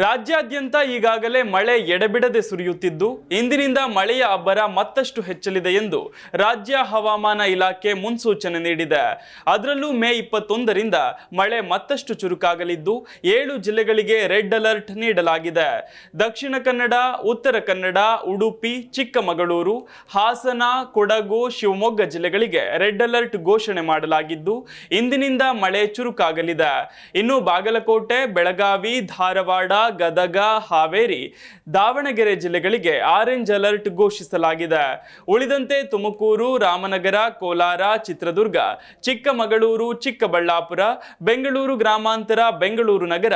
ರಾಜ್ಯಾದ್ಯಂತ ಈಗಾಗಲೇ ಮಳೆ ಎಡೆಬಿಡದೆ ಸುರಿಯುತ್ತಿದ್ದು, ಇಂದಿನಿಂದ ಮಳೆಯ ಅಬ್ಬರ ಮತ್ತಷ್ಟು ಹೆಚ್ಚಲಿದೆ ಎಂದು ರಾಜ್ಯ ಹವಾಮಾನ ಇಲಾಖೆ ಮುನ್ಸೂಚನೆ ನೀಡಿದೆ. ಅದರಲ್ಲೂ ಮೇ ಇಪ್ಪತ್ತೊಂದರಿಂದ ಮಳೆ ಮತ್ತಷ್ಟು ಚುರುಕಾಗಲಿದ್ದು, ಏಳು ಜಿಲ್ಲೆಗಳಿಗೆ ರೆಡ್ ಅಲರ್ಟ್ ನೀಡಲಾಗಿದೆ. ದಕ್ಷಿಣ ಕನ್ನಡ, ಉತ್ತರ ಕನ್ನಡ, ಉಡುಪಿ, ಚಿಕ್ಕಮಗಳೂರು, ಹಾಸನ, ಕೊಡಗು, ಶಿವಮೊಗ್ಗ ಜಿಲ್ಲೆಗಳಿಗೆ ರೆಡ್ ಅಲರ್ಟ್ ಘೋಷಣೆ ಮಾಡಲಾಗಿದ್ದು, ಇಂದಿನಿಂದ ಮಳೆ ಚುರುಕಾಗಲಿದೆ. ಇನ್ನು ಬಾಗಲಕೋಟೆ, ಬೆಳಗಾವಿ, ಧಾರವಾಡ ಗದಗ, ಹಾವೇರಿ, ದಾವಣಗೆರೆ ಜಿಲ್ಲೆಗಳಿಗೆ ಆರೆಂಜ್ ಅಲರ್ಟ್ ಘೋಷಿಸಲಾಗಿದೆ. ಉಳಿದಂತೆ ತುಮಕೂರು, ರಾಮನಗರ, ಕೋಲಾರ, ಚಿತ್ರದುರ್ಗ, ಚಿಕ್ಕಮಗಳೂರು, ಚಿಕ್ಕಬಳ್ಳಾಪುರ, ಬೆಂಗಳೂರು ಗ್ರಾಮಾಂತರ, ಬೆಂಗಳೂರು ನಗರ,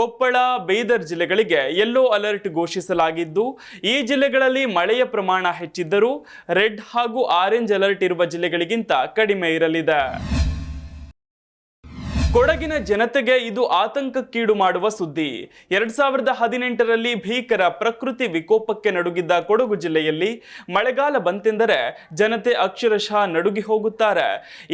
ಕೊಪ್ಪಳ, ಬೀದರ್ ಜಿಲ್ಲೆಗಳಿಗೆ ಯೆಲ್ಲೋ ಅಲರ್ಟ್ ಘೋಷಿಸಲಾಗಿದ್ದು, ಈ ಜಿಲ್ಲೆಗಳಲ್ಲಿ ಮಳೆಯ ಪ್ರಮಾಣ ಹೆಚ್ಚಿದ್ದರೂ ರೆಡ್ ಹಾಗೂ ಆರೆಂಜ್ ಅಲರ್ಟ್ ಇರುವ ಜಿಲ್ಲೆಗಳಿಗಿಂತ ಕಡಿಮೆ ಇರಲಿದೆ. ಕೊಡಗಿನ ಜನತೆಗೆ ಇದು ಆತಂಕಕ್ಕೀಡು ಮಾಡುವ ಸುದ್ದಿ. ಎರಡ್ ಸಾವಿರದ ಹದಿನೆಂಟರಲ್ಲಿ ಭೀಕರ ಪ್ರಕೃತಿ ವಿಕೋಪಕ್ಕೆ ನಡುಗಿದ್ದ ಕೊಡಗು ಜಿಲ್ಲೆಯಲ್ಲಿ ಮಳೆಗಾಲ ಬಂತೆಂದರೆ ಜನತೆ ಅಕ್ಷರಶಃ ನಡುಗಿ ಹೋಗುತ್ತಾರೆ.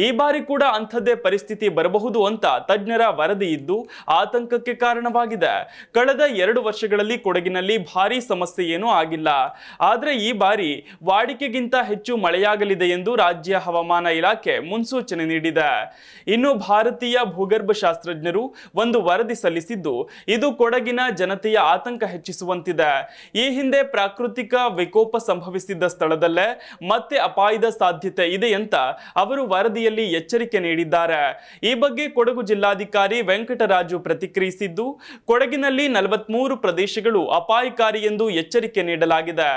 ಈ ಬಾರಿ ಕೂಡ ಅಂಥದ್ದೇ ಪರಿಸ್ಥಿತಿ ಬರಬಹುದು ಅಂತ ತಜ್ಞರ ವರದಿ ಇದ್ದು ಆತಂಕಕ್ಕೆ ಕಾರಣವಾಗಿದೆ. ಕಳೆದ ಎರಡು ವರ್ಷಗಳಲ್ಲಿ ಕೊಡಗಿನಲ್ಲಿ ಭಾರೀ ಸಮಸ್ಯೆ ಏನೂ ಆಗಿಲ್ಲ. ಆದರೆ ಈ ಬಾರಿ ವಾಡಿಕೆಗಿಂತ ಹೆಚ್ಚು ಮಳೆಯಾಗಲಿದೆ ಎಂದು ರಾಜ್ಯ ಹವಾಮಾನ ಇಲಾಖೆ ಮುನ್ಸೂಚನೆ ನೀಡಿದೆ. ಇನ್ನು ಭಾರತೀಯ ಭೂಗರ್ಭ ಶಾಸ್ತ್ರಜ್ಞರು ಒಂದು ವರದಿ ಸಲ್ಲಿಸಿದ್ದು, ಇದು ಕೊಡಗಿನ ಜನತೆಯ ಆತಂಕ ಹೆಚ್ಚಿಸುವಂತಿದೆ. ಈ ಹಿಂದೆ ಪ್ರಾಕೃತಿಕ ವಿಕೋಪ ಸಂಭವಿಸಿದ್ದ ಸ್ಥಳದಲ್ಲೇ ಮತ್ತೆ ಅಪಾಯದ ಸಾಧ್ಯತೆ ಇದೆ ಅಂತ ಅವರು ವರದಿಯಲ್ಲಿ ಎಚ್ಚರಿಕೆ ನೀಡಿದ್ದಾರೆ. ಈ ಬಗ್ಗೆ ಕೊಡಗು ಜಿಲ್ಲಾಧಿಕಾರಿ ವೆಂಕಟರಾಜು ಪ್ರತಿಕ್ರಿಯಿಸಿದ್ದು, ಕೊಡಗಿನಲ್ಲಿ ನಲವತ್ಮೂರು ಪ್ರದೇಶಗಳು ಅಪಾಯಕಾರಿ ಎಂದು ಎಚ್ಚರಿಕೆ ನೀಡಲಾಗಿದೆ.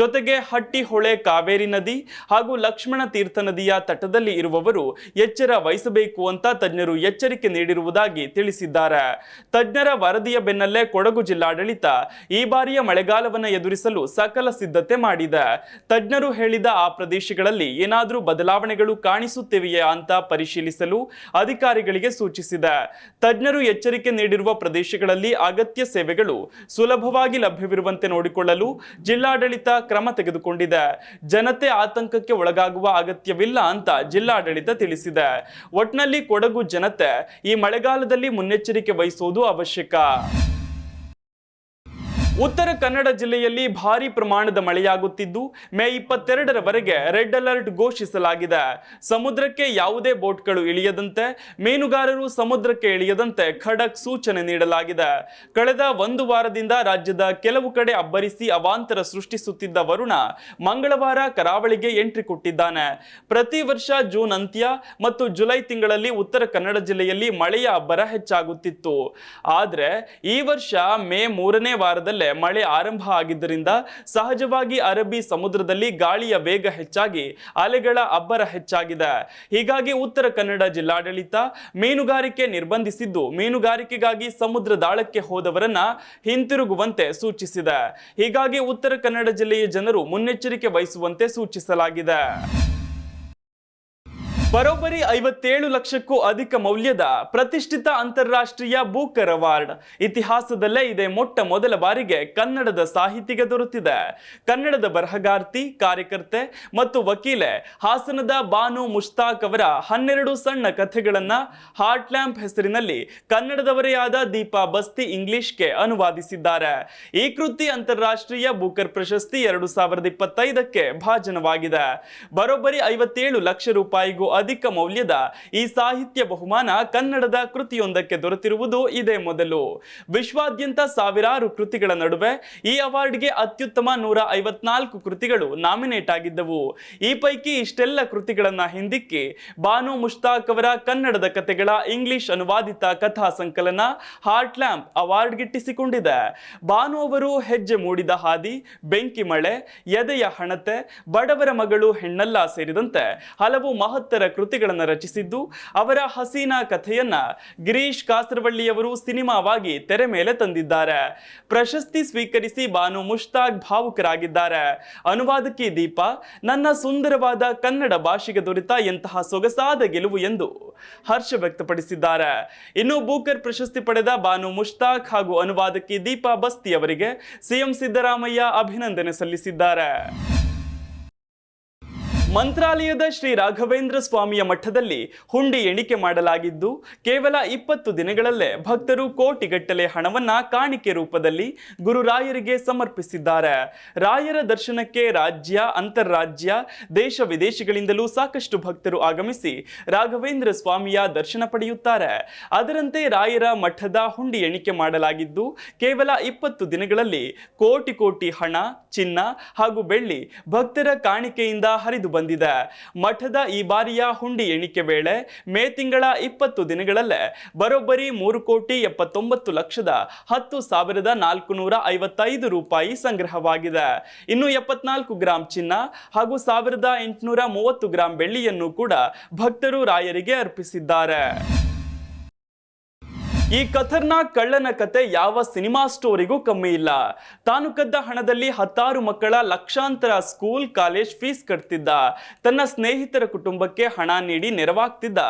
ಜೊತೆಗೆ ಹಟ್ಟಿ ಹೊಳೆ ಕಾವೇರಿ ನದಿ ಹಾಗೂ ಲಕ್ಷ್ಮಣ ತೀರ್ಥ ನದಿಯ ತಟದಲ್ಲಿ ಇರುವವರು ಎಚ್ಚರ ವಹಿಸಬೇಕು ಅಂತ ತಜ್ಞರು ಎಚ್ಚರಿಕೆ ನೀಡಿರುವುದಾಗಿ ತಿಳಿಸಿದ್ದಾರೆ. ತಜ್ಞರ ವರದಿಯ ಬೆನ್ನಲ್ಲೇ ಕೊಡಗು ಜಿಲ್ಲಾಡಳಿತ ಈ ಬಾರಿಯ ಮಳೆಗಾಲವನ್ನು ಎದುರಿಸಲು ಸಕಲ ಸಿದ್ಧತೆ ಮಾಡಿದೆ. ತಜ್ಞರು ಹೇಳಿದ ಆ ಪ್ರದೇಶಗಳಲ್ಲಿ ಏನಾದರೂ ಬದಲಾವಣೆಗಳು ಕಾಣಿಸುತ್ತಿವೆಯೇ ಅಂತ ಪರಿಶೀಲಿಸಲು ಅಧಿಕಾರಿಗಳಿಗೆ ಸೂಚಿಸಿದೆ. ತಜ್ಞರು ಎಚ್ಚರಿಕೆ ನೀಡಿರುವ ಪ್ರದೇಶಗಳಲ್ಲಿ ಅಗತ್ಯ ಸೇವೆಗಳು ಸುಲಭವಾಗಿ ಲಭ್ಯವಿರುವಂತೆ ನೋಡಿಕೊಳ್ಳಲು ಜಿಲ್ಲಾಡಳಿತ ಕ್ರಮ ತೆಗೆದುಕೊಂಡಿದೆ. ಜನತೆ ಆತಂಕಕ್ಕೆ ಒಳಗಾಗುವ ಅಗತ್ಯವಿಲ್ಲ ಅಂತ ಜಿಲ್ಲಾಡಳಿತ ತಿಳಿಸಿದೆ. ಒಟ್ನಲ್ಲಿ ಕೊಡಗು ಜನತೆ ಈ ಮಳೆಗಾಲದಲ್ಲಿ ಮುನ್ನೆಚ್ಚರಿಕೆ ವಹಿಸುವುದು ಅವಶ್ಯಕ. ಉತ್ತರ ಕನ್ನಡ ಜಿಲ್ಲೆಯಲ್ಲಿ ಭಾರಿ ಪ್ರಮಾಣದ ಮಳೆಯಾಗುತ್ತಿದ್ದು, ಮೇ ಇಪ್ಪತ್ತೆರಡರವರೆಗೆ ರೆಡ್ ಅಲರ್ಟ್ ಘೋಷಿಸಲಾಗಿದೆ. ಸಮುದ್ರಕ್ಕೆ ಯಾವುದೇ ಬೋಟ್ಗಳು ಇಳಿಯದಂತೆ, ಮೀನುಗಾರರು ಸಮುದ್ರಕ್ಕೆ ಇಳಿಯದಂತೆ ಖಡಕ್ ಸೂಚನೆ ನೀಡಲಾಗಿದೆ. ಕಳೆದ ಒಂದು ವಾರದಿಂದ ರಾಜ್ಯದ ಕೆಲವು ಕಡೆ ಅಬ್ಬರಿಸಿ ಅವಾಂತರ ಸೃಷ್ಟಿಸುತ್ತಿದ್ದ ವರುಣ, ಮಂಗಳವಾರ ಕರಾವಳಿಗೆ ಎಂಟ್ರಿ ಕೊಟ್ಟಿದ್ದಾನೆ. ಪ್ರತಿ ವರ್ಷ ಜೂನ್ ಅಂತ್ಯ ಮತ್ತು ಜುಲೈ ತಿಂಗಳಲ್ಲಿ ಉತ್ತರ ಕನ್ನಡ ಜಿಲ್ಲೆಯಲ್ಲಿ ಮಳೆಯ ಅಬ್ಬರ ಹೆಚ್ಚಾಗುತ್ತಿತ್ತು. ಆದರೆ, ಈ ವರ್ಷ ಮೇ ಮೂರನೇ ವಾರದಲ್ಲೇ ಮಳೆ ಆರಂಭ ಆಗಿದ್ದರಿಂದ ಸಹಜವಾಗಿ ಅರಬ್ಬಿ ಸಮುದ್ರದಲ್ಲಿ ಗಾಳಿಯ ವೇಗ ಹೆಚ್ಚಾಗಿ ಅಲೆಗಳ ಅಬ್ಬರ ಹೆಚ್ಚಾಗಿದೆ. ಹೀಗಾಗಿ ಉತ್ತರ ಕನ್ನಡ ಜಿಲ್ಲಾಡಳಿತ ಮೀನುಗಾರಿಕೆ ನಿರ್ಬಂಧಿಸಿದ್ದು, ಮೀನುಗಾರಿಕೆಗಾಗಿ ಸಮುದ್ರ ದಾಳಕ್ಕೆ ಹೋದವರನ್ನ ಹಿಂತಿರುಗುವಂತೆ ಸೂಚಿಸಿದೆ. ಹೀಗಾಗಿ ಉತ್ತರ ಕನ್ನಡ ಜಿಲ್ಲೆಯ ಜನರು ಮುನ್ನೆಚ್ಚರಿಕೆ ವಹಿಸುವಂತೆ ಸೂಚಿಸಲಾಗಿದೆ. ಬರೋಬ್ಬರಿ ಐವತ್ತೇಳು ಲಕ್ಷಕ್ಕೂ ಅಧಿಕ ಮೌಲ್ಯದ ಪ್ರತಿಷ್ಠಿತ ಅಂತಾರಾಷ್ಟ್ರೀಯ ಬೂಕರ್ ಅವಾರ್ಡ್. ಇತಿಹಾಸದಲ್ಲೇ ಇದೆ ಮೊಟ್ಟ ಮೊದಲ ಬಾರಿಗೆ ಕನ್ನಡದ ಸಾಹಿತಿಗೆ ದೊರೆತಿದೆ. ಕನ್ನಡದ ಬರಹಗಾರ್ತಿ, ಕಾರ್ಯಕರ್ತೆ ಮತ್ತು ವಕೀಲೆ ಹಾಸನದ ಬಾನು ಮುಷ್ತಾಕ್ ಅವರ ಹನ್ನೆರಡು ಸಣ್ಣ ಕಥೆಗಳನ್ನ ಹಾರ್ಟ್ ಲ್ಯಾಂಪ್ ಹೆಸರಿನಲ್ಲಿ ಕನ್ನಡದವರೇ ಆದ ದೀಪಾ ಬಸ್ತಿ ಇಂಗ್ಲಿಷ್ಗೆ ಅನುವಾದಿಸಿದ್ದಾರೆ. ಈ ಕೃತಿ ಅಂತಾರಾಷ್ಟ್ರೀಯ ಬೂಕರ್ ಪ್ರಶಸ್ತಿ ಎರಡು ಸಾವಿರದ ಇಪ್ಪತ್ತೈದಕ್ಕೆ ಭಾಜನವಾಗಿದೆ. ಬರೋಬ್ಬರಿ ಐವತ್ತೇಳು ಲಕ್ಷ ರೂಪಾಯಿಗೂ ಅಧಿಕ ಮೌಲ್ಯದ ಈ ಸಾಹಿತ್ಯ ಬಹುಮಾನ ಕನ್ನಡದ ಕೃತಿಯೊಂದಕ್ಕೆ ದೊರೆತಿರುವುದು ಇದೇ ಮೊದಲು. ವಿಶ್ವಾದ್ಯಂತ ಸಾವಿರಾರು ಕೃತಿಗಳ ನಡುವೆ ಈ ಅವಾರ್ಡ್ಗೆ ಅತ್ಯುತ್ತಮ ನೂರ ಐವತ್ನಾಲ್ಕು ಕೃತಿಗಳು ನಾಮಿನೇಟ್ ಆಗಿದ್ದವು. ಈ ಪೈಕಿ ಇಷ್ಟೆಲ್ಲ ಕೃತಿಗಳನ್ನ ಹಿಂದಿಕ್ಕಿ ಬಾನು ಮುಷ್ತಾಕ್ ಅವರ ಕನ್ನಡದ ಕಥೆಗಳ ಇಂಗ್ಲಿಷ್ ಅನುವಾದಿತ ಕಥಾ ಸಂಕಲನ ಹಾರ್ಟ್ ಲ್ಯಾಂಪ್ ಅವಾರ್ಡ್ ಗಿಟ್ಟಿಸಿಕೊಂಡಿದೆ ಬಾನು ಅವರು ಹೆಜ್ಜೆ ಮೂಡಿದ ಹಾದಿ, ಬೆಂಕಿ ಮಳೆ, ಎದೆಯ ಹಣತೆ, ಬಡವರ ಮಗಳು ಹೆಣ್ಣಲ್ಲ ಸೇರಿದಂತೆ ಹಲವು ಮಹತ್ತರ ಕೃತಿಗಳನ್ನು ರಚಿಸಿದ್ದು, ಅವರ ಹಸೀನಾ ಕಥೆಯನ್ನ ಗಿರೀಶ್ ಕಾಸರವಳ್ಳಿಯವರು ಸಿನಿಮಾವಾಗಿ ತೆರೆ ಮೇಲೆ ತಂದಿದ್ದಾರೆ. ಪ್ರಶಸ್ತಿ ಸ್ವೀಕರಿಸಿ ಬಾನು ಮುಷ್ತಾಕ್ ಭಾವುಕರಾಗಿದ್ದಾರೆ. ಅನುವಾದಕಿ ದೀಪ, ನನ್ನ ಸುಂದರವಾದ ಕನ್ನಡ ಭಾಷೆಗೆ ದೊರೆತ ಎಂತಹ ಸೊಗಸಾದ ಗೆಲುವು ಎಂದು ಹರ್ಷ ವ್ಯಕ್ತಪಡಿಸಿದ್ದಾರೆ. ಇನ್ನು ಬೂಕರ್ ಪ್ರಶಸ್ತಿ ಪಡೆದ ಬಾನು ಮುಷ್ತಾಕ್ ಹಾಗೂ ಅನುವಾದಕಿ ದೀಪಾ ಬಸ್ತಿ ಅವರಿಗೆ ಸಿಎಂ ಸಿದ್ದರಾಮಯ್ಯ ಅಭಿನಂದನೆ ಸಲ್ಲಿಸಿದ್ದಾರೆ. ಮಂತ್ರಾಲಯದ ಶ್ರೀ ರಾಘವೇಂದ್ರ ಸ್ವಾಮಿಯ ಮಠದಲ್ಲಿ ಹುಂಡಿ ಎಣಿಕೆ ಮಾಡಲಾಗಿದ್ದು, ಕೇವಲ ಇಪ್ಪತ್ತು ದಿನಗಳಲ್ಲೇ ಭಕ್ತರು ಕೋಟಿಗಟ್ಟಲೆ ಹಣವನ್ನ ಕಾಣಿಕೆ ರೂಪದಲ್ಲಿ ಗುರುರಾಯರಿಗೆ ಸಮರ್ಪಿಸಿದ್ದಾರೆ. ರಾಯರ ದರ್ಶನಕ್ಕೆ ರಾಜ್ಯ ಅಂತಾರಾಜ್ಯ ದೇಶ ವಿದೇಶಗಳಿಂದಲೂ ಸಾಕಷ್ಟು ಭಕ್ತರು ಆಗಮಿಸಿ ರಾಘವೇಂದ್ರ ಸ್ವಾಮಿಯ ದರ್ಶನ ಪಡೆಯುತ್ತಾರೆ. ಅದರಂತೆ ರಾಯರ ಮಠದ ಹುಂಡಿ ಎಣಿಕೆ ಮಾಡಲಾಗಿದ್ದು, ಕೇವಲ ಇಪ್ಪತ್ತು ದಿನಗಳಲ್ಲಿ ಕೋಟಿ ಕೋಟಿ ಹಣ, ಚಿನ್ನ ಹಾಗೂ ಬೆಳ್ಳಿ ಭಕ್ತರ ಕಾಣಿಕೆಯಿಂದ ಹರಿದು ಬಂದಿದೆ. ಮಠದ ಈ ಬಾರಿಯ ಹುಂಡಿ ಎಣಿಕೆ ವೇಳೆ ಮೇ ತಿಂಗಳ ಇಪ್ಪತ್ತು ದಿನಗಳಲ್ಲೇ ಬರೋಬ್ಬರಿ ಮೂರು ಕೋಟಿ ಎಪ್ಪತ್ತೊಂಬತ್ತು ಲಕ್ಷದ ಹತ್ತು ಸಾವಿರದ ನಾಲ್ಕು ನೂರ ಐವತ್ತೈದು ರೂಪಾಯಿ ಸಂಗ್ರಹವಾಗಿದೆ. ಇನ್ನು ಎಪ್ಪತ್ನಾಲ್ಕು ಗ್ರಾಂ ಚಿನ್ನ ಹಾಗೂ ಸಾವಿರದ ಎಂಟುನೂರ ಮೂವತ್ತು ಗ್ರಾಂ ಬೆಳ್ಳಿಯನ್ನು ಕೂಡ ಭಕ್ತರು ರಾಯರಿಗೆ ಅರ್ಪಿಸಿದ್ದಾರೆ. ಈ ಖತರ್ನಾಕ್ ಕಳ್ಳನ ಕತೆ ಯಾವ ಸಿನಿಮಾ ಸ್ಟೋರಿಗೂ ಕಮ್ಮಿ ಇಲ್ಲ. ತಾನು ಕದ್ದ ಹಣದಲ್ಲಿ ಹತ್ತಾರು ಮಕ್ಕಳ ಲಕ್ಷಾಂತರ ಸ್ಕೂಲ್, ಕಾಲೇಜ್ ಫೀಸ್ ಕಟ್ತಿದ್ದ. ತನ್ನ ಸ್ನೇಹಿತರ ಕುಟುಂಬಕ್ಕೆ ಹಣ ನೀಡಿ ನೆರವಾಗ್ತಿದ್ದ.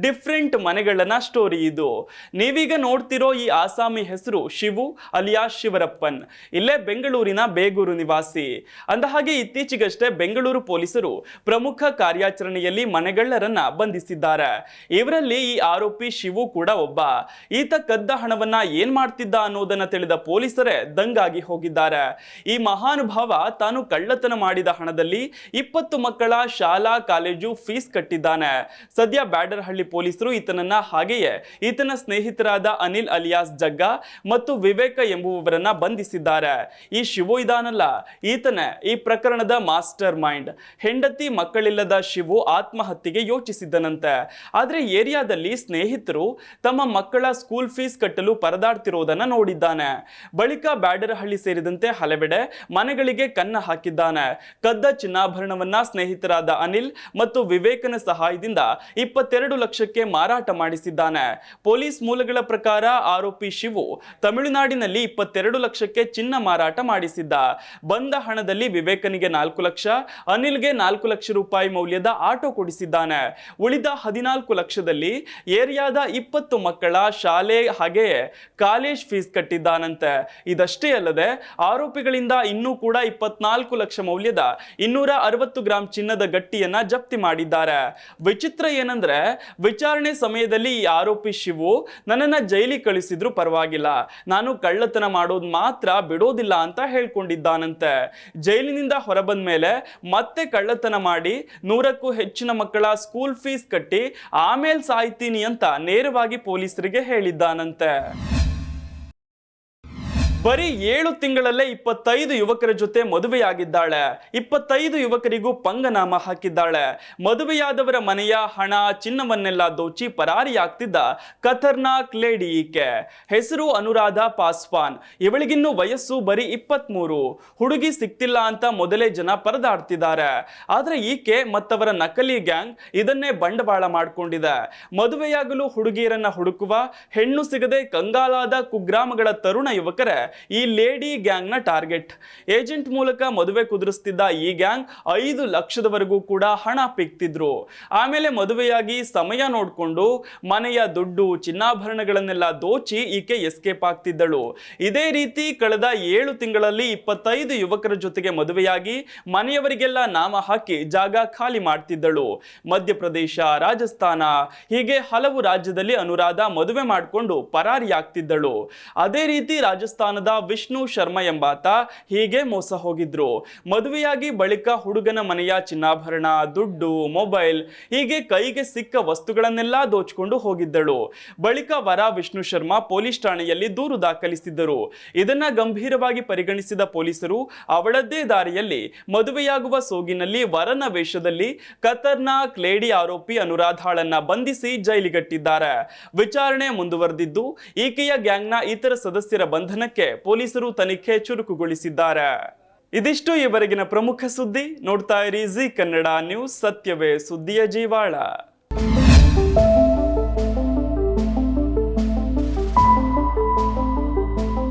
ಡಿಫ್ರೆಂಟ್ ಮನೆಗಳನ್ನ ಸ್ಟೋರಿ ಇದು. ನೀವೀಗ ನೋಡ್ತಿರೋ ಈ ಆಸಾಮಿ ಹೆಸರು ಶಿವು ಅಲಿಯಾ ಶಿವರಪ್ಪನ್. ಇಲ್ಲೇ ಬೆಂಗಳೂರಿನ ಬೇಗೂರು ನಿವಾಸಿ. ಅಂದಹಾಗೆ ಇತ್ತೀಚೆಗಷ್ಟೇ ಬೆಂಗಳೂರು ಪೊಲೀಸರು ಪ್ರಮುಖ ಕಾರ್ಯಾಚರಣೆಯಲ್ಲಿ ಮನೆಗಳ್ಳರನ್ನ ಬಂಧಿಸಿದ್ದಾರೆ. ಇವರಲ್ಲಿ ಈ ಆರೋಪಿ ಶಿವು ಕೂಡ ಒಬ್ಬ. ಈತ ಕದ್ದ ಹಣವನ್ನ ಏನ್ ಮಾಡ್ತಿದ್ದ ಅನ್ನೋದನ್ನ ತಿಳಿದ ಪೊಲೀಸರೇ ದಂಗಾಗಿ ಹೋಗಿದ್ದಾರೆ. ಈ ಮಹಾನುಭಾವ ತಾನು ಕಳ್ಳತನ ಮಾಡಿದ ಹಣದಲ್ಲಿ ಇಪ್ಪತ್ತು ಮಕ್ಕಳ ಶಾಲಾ, ಕಾಲೇಜು ಫೀಸ್ ಕಟ್ಟಿದ್ದಾನೆ. ಸದ್ಯ ಬ್ಯಾಡರ್ಹಳ್ಳಿ ಪೊಲೀಸರು ಈತನನ್ನ ಹಾಗೆಯೇ ಈತನ ಸ್ನೇಹಿತರಾದ ಅನಿಲ್ ಅಲಿಯಾಸ್ ಜಗ್ಗ ಮತ್ತು ವಿವೇಕ ಎಂಬುವವರನ್ನ ಬಂಧಿಸಿದ್ದಾರೆ. ಈ ಶಿವು ಇದಾನಲ್ಲ ಈತನೇ ಈ ಪ್ರಕರಣದ ಮಾಸ್ಟರ್ ಮೈಂಡ್ ಹೆಂಡತಿ ಮಕ್ಕಳಿಲ್ಲದ ಶಿವು ಆತ್ಮಹತ್ಯೆಗೆ ಯೋಚಿಸಿದ್ದನಂತೆ. ಆದ್ರೆ ಏರಿಯಾದಲ್ಲಿ ಸ್ನೇಹಿತರು ತಮ್ಮ ಮಕ್ಕಳ ಸ್ಕೂಲ್ ಫೀಸ್ ಕಟ್ಟಲು ಪರದಾಡ್ತಿರೋದನ್ನ ನೋಡಿದ್ದಾನೆ. ಬಳಿಕ ಬ್ಯಾಡರಹಳ್ಳಿ ಸೇರಿದಂತೆ ಹಲವೆಡೆ ಮನೆಗಳಿಗೆ ಕನ್ನ ಹಾಕಿದ್ದಾನೆ. ಕದ್ದ ಚಿನ್ನಾಭರಣವನ್ನ ಸ್ನೇಹಿತರಾದ ಅನಿಲ್ ಮತ್ತು ವಿವೇಕನ ಸಹಾಯದಿಂದ ಇಪ್ಪತ್ತೆರಡು ಲಕ್ಷಕ್ಕೆ ಮಾರಾಟ ಮಾಡಿಸಿದ್ದಾನೆ. ಪೊಲೀಸ್ ಮೂಲಗಳ ಪ್ರಕಾರ ಆರೋಪಿ ಶಿವು ತಮಿಳುನಾಡಿನಲ್ಲಿ ಇಪ್ಪತ್ತೆರಡು ಲಕ್ಷಕ್ಕೆ ಚಿನ್ನ ಮಾರಾಟ ಮಾಡಿಸಿದ್ದ. ಬಂದ ಹಣದಲ್ಲಿ ವಿವೇಕನಿಗೆ ನಾಲ್ಕು ಲಕ್ಷ, ಅನಿಲ್ಗೆ ನಾಲ್ಕು ಲಕ್ಷ ರೂಪಾಯಿ ಮೌಲ್ಯದ ಆಟೋ ಕೊಡಿಸಿದ್ದಾನೆ. ಉಳಿದ ಹದಿನಾಲ್ಕು ಲಕ್ಷದಲ್ಲಿ ಏರಿಯಾದ ಇಪ್ಪತ್ತು ಮಕ್ಕಳ ಶಾಲೆ ಹಾಗೆಯೇ ಕಾಲೇಜ್ ಫೀಸ್ ಕಟ್ಟಿದ್ದಾನಂತೆ. ಇದಷ್ಟೇ ಅಲ್ಲದೆ ಆರೋಪಿಗಳಿಂದ ಇನ್ನೂ ಕೂಡ ಇಪ್ಪತ್ನಾಲ್ಕು ಲಕ್ಷ ಮೌಲ್ಯದ ಇನ್ನೂರ ಅರವತ್ತು ಗ್ರಾಂ ಚಿನ್ನದ ಗಟ್ಟಿಯನ್ನ ಜಪ್ತಿ ಮಾಡಿದ್ದಾರೆ. ವಿಚಿತ್ರ ಏನಂದ್ರೆ ವಿಚಾರಣೆ ಸಮಯದಲ್ಲಿ ಈ ಆರೋಪಿ ಶಿವು ನನ್ನನ್ನ ಜೈಲಿಗೆ ಕಳಿಸಿದ್ರು ಪರವಾಗಿಲ್ಲ. ನಾನು ಕಳ್ಳತನ ಮಾಡೋದು ಮಾತ್ರ ಬಿಡೋದಿಲ್ಲ ಅಂತ ಹೇಳ್ಕೊಂಡಿದ್ದಾನಂತೆ. ಜೈಲಿನಿಂದ ಹೊರಬಂದ ಮೇಲೆ ಮತ್ತೆ ಕಳ್ಳತನ ಮಾಡಿ ನೂರಕ್ಕೂ ಹೆಚ್ಚಿನ ಮಕ್ಕಳ ಸ್ಕೂಲ್ ಫೀಸ್ ಕಟ್ಟಿ ಆಮೇಲೆ ಸಾಯ್ತೀನಿ ಅಂತ ನೇರವಾಗಿ ಪೊಲೀಸರಿಗೆ ಹೇಳಿದ್ದಾನಂತೆ ಬರೀ ಏಳು ತಿಂಗಳಲ್ಲೇ ಇಪ್ಪತ್ತೈದು ಯುವಕರ ಜೊತೆ ಮದುವೆಯಾಗಿದ್ದಾಳೆ. ಇಪ್ಪತ್ತೈದು ಯುವಕರಿಗೂ ಪಂಗನಾಮ ಹಾಕಿದ್ದಾಳೆ. ಮದುವೆಯಾದವರ ಮನೆಯ ಹಣ, ಚಿನ್ನವನ್ನೆಲ್ಲ ದೋಚಿ ಪರಾರಿಯಾಗ್ತಿದ್ದ ಖತರ್ನಾಕ್ ಲೇಡಿ ಈಕೆ. ಹೆಸರು ಅನುರಾಧ ಪಾಸ್ವಾನ್. ಇವಳಿಗಿನ್ನೂ ವಯಸ್ಸು ಬರೀ ಇಪ್ಪತ್ಮೂರು. ಹುಡುಗಿ ಸಿಕ್ತಿಲ್ಲ ಅಂತ ಮೊದಲೇ ಜನ ಪರದಾಡ್ತಿದ್ದಾರೆ. ಆದ್ರೆ ಈಕೆ ಮತ್ತವರ ನಕಲಿ ಗ್ಯಾಂಗ್ ಇದನ್ನೇ ಬಂಡವಾಳ ಮಾಡಿಕೊಂಡಿದೆ. ಮದುವೆಯಾಗಲು ಹುಡುಗಿಯರನ್ನ ಹುಡುಕುವ ಹೆಣ್ಣು ಸಿಗದೆ ಕಂಗಾಲಾದ ಕುಗ್ರಾಮಗಳ ತರುಣ ಯುವಕರೇ ಈ ಲೇಡಿ ಗ್ಯಾಂಗ್ನ ಟಾರ್ಗೆಟ್. ಏಜೆಂಟ್ ಮೂಲಕ ಮದುವೆ ಕುದುರಿಸ್ತಿದ್ದ ಈ ಗ್ಯಾಂಗ್ ಐದು ಲಕ್ಷದವರೆಗೂ ಕೂಡ ಹಣ ಪಿಕ್ತಿದ್ರು. ಆಮೇಲೆ ಮದುವೆಯಾಗಿ ಸಮಯ ನೋಡಿಕೊಂಡು ಮನೆಯ ದುಡ್ಡು, ಚಿನ್ನಾಭರಣಗಳನ್ನೆಲ್ಲ ದೋಚಿ ಈಕೆ ಎಸ್ಕೇಪ್ ಆಗ್ತಿದ್ದಳು. ಇದೇ ರೀತಿ ಕಳೆದ ಏಳು ತಿಂಗಳಲ್ಲಿ ಇಪ್ಪತ್ತೈದು ಯುವಕರ ಜೊತೆಗೆ ಮದುವೆಯಾಗಿ ಮನೆಯವರಿಗೆಲ್ಲ ನಾಮ ಹಾಕಿ ಜಾಗ ಖಾಲಿ ಮಾಡ್ತಿದ್ದಳು. ಮಧ್ಯಪ್ರದೇಶ, ರಾಜಸ್ಥಾನ ಹೀಗೆ ಹಲವು ರಾಜ್ಯದಲ್ಲಿ ಅನುರಾಧ ಮದುವೆ ಮಾಡಿಕೊಂಡು ಪರಾರಿಯಾಗ್ತಿದ್ದಳು. ಅದೇ ರೀತಿ ರಾಜಸ್ಥಾನದ ವಿಷ್ಣು ಶರ್ಮಾ ಎಂಬಾತ ಹೀಗೆ ಮೋಸ ಹೋಗಿದ್ರು. ಮದುವೆಯಾಗಿ ಬಳಿಕ ಹುಡುಗನ ಮನೆಯ ಚಿನ್ನಾಭರಣ, ದುಡ್ಡು, ಮೊಬೈಲ್ ಹೀಗೆ ಕೈಗೆ ಸಿಕ್ಕ ವಸ್ತುಗಳನ್ನೆಲ್ಲ ದೋಚಿಕೊಂಡು ಹೋಗಿದ್ದಳು. ಬಳಿಕ ವರ ವಿಷ್ಣು ಶರ್ಮಾ ಪೊಲೀಸ್ ಠಾಣೆಯಲ್ಲಿ ದೂರು ದಾಖಲಿಸಿದ್ದರು. ಇದನ್ನ ಗಂಭೀರವಾಗಿ ಪರಿಗಣಿಸಿದ ಪೊಲೀಸರು, ಅವಳದ್ದೇ ದಾರಿಯಲ್ಲಿ ಮದುವೆಯಾಗುವ ಸೋಗಿನಲ್ಲಿ ವರನ ವೇಷದಲ್ಲಿ ಕತರ್ನಾಕ್ ಲೇಡಿ ಆರೋಪಿ ಅನುರಾಧಾಳನ್ನ ಬಂಧಿಸಿ ಜೈಲಿಗಟ್ಟಿದ್ದಾರೆ. ವಿಚಾರಣೆ ಮುಂದುವರೆದಿದ್ದು, ಈಕೆಯ ಗ್ಯಾಂಗ್ನ ಇತರ ಸದಸ್ಯರ ಬಂಧನಕ್ಕೆ ಪೊಲೀಸರು ತನಿಖೆ ಚುರುಕುಗೊಳಿಸಿದ್ದಾರೆ. ಇದಿಷ್ಟು ಈವರೆಗಿನ ಪ್ರಮುಖ ಸುದ್ದಿ. ನೋಡ್ತಾ ಇರಿ ಜಿ ಕನ್ನಡ ನ್ಯೂಸ್, ಸತ್ಯವೇ ಸುದ್ದಿಯ ಜೀವಾಳ.